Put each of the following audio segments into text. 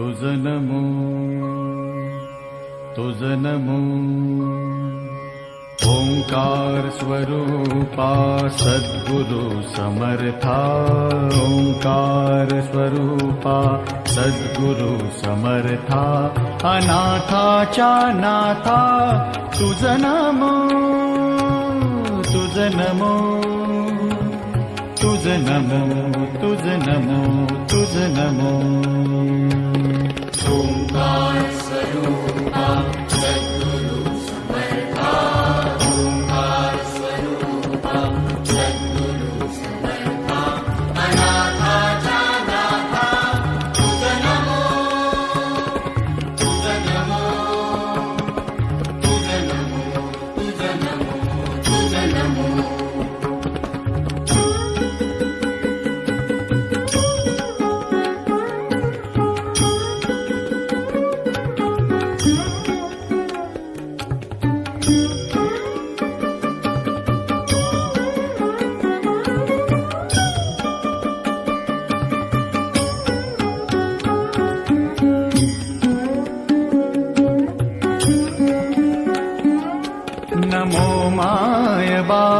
तुझ नमो तुझ नमो ओंकार स्वरूपा सद्गुरु समर्था। ओंकार स्वरूपा सद्गुरु समर्था। अनाथाच्या नाथा तुझ नमो तुझ नमो तुझ नमो तुझ नमो तुझ नमो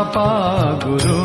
गुरु